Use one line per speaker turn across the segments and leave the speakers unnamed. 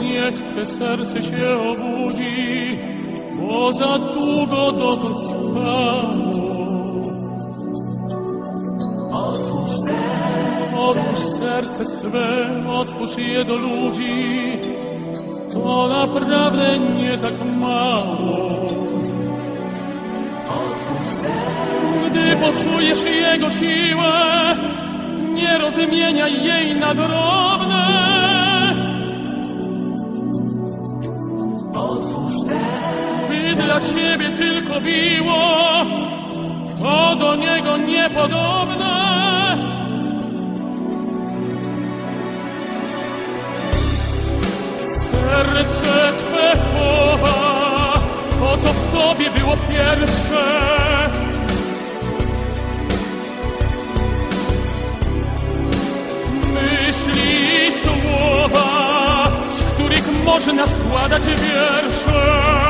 niech Twe serce się obudzi, bo za długo dotąd spało. Otwórz serce swe, otwórz je do ludzi, to naprawdę nie tak mało. Gdy poczujesz Jego siłę, nie rozmieniaj jej na drobne. Ciebie tylko biło, to do Niego niepodobne. Serce Twe chowa, to co w Tobie było pierwsze. myśli i słowa, z których można składać wiersze.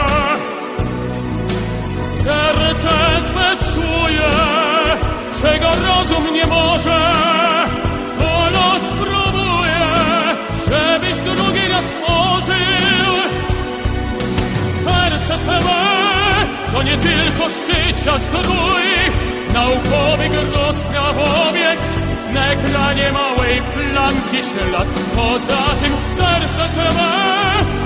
Czego rozum nie może, bo los próbuje, żebyś drugi raz ożył. Serce Twe to nie tylko życia strój, naukowy rozpraw obiekt, na ekranie małej plamki ślad. Poza tym serce Twe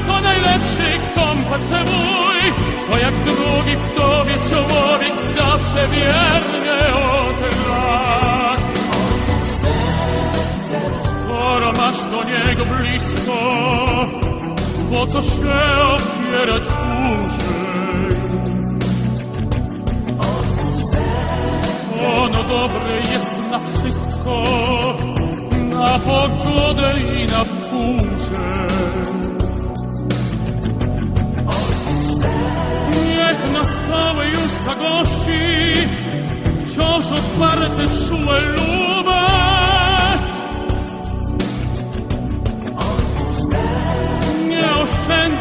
to najlepszy kompas mój, to jak drugi w Tobie człowiek zawsze wierny Masz do Niego blisko, po co się opierać dłużej? Ono dobre jest na wszystko, na pogodę i na burze. Niech na stałe już zagości, wciąż otwarte czułe lube.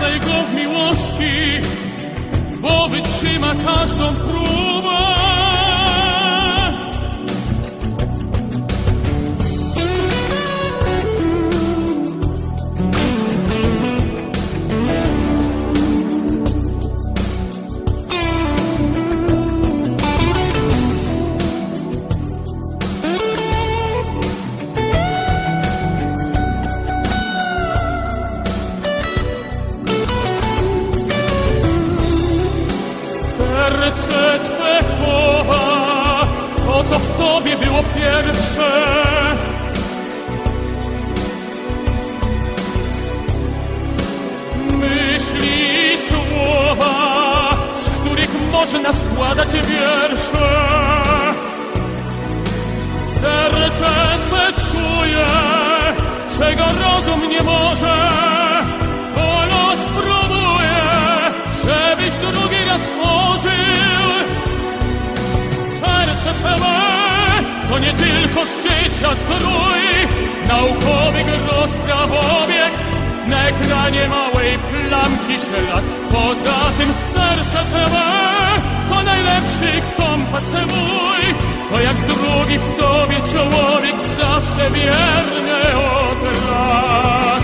Oszczędzaj go miłości, bo wytrzyma każdą próbę. Serce Twe chowa, to co w Tobie było pierwsze. Myśli i słowa, z których można składać wiersze. Serce Twe czuje, czego rozum nie może, nie tylko życia strój, naukowy rozpraw obiekt, na ekranie małej plamki ślad. Poza tym serce Twe to najlepszy kompas mój, to jak drugi w Tobie człowiek zawsze wierny od lat.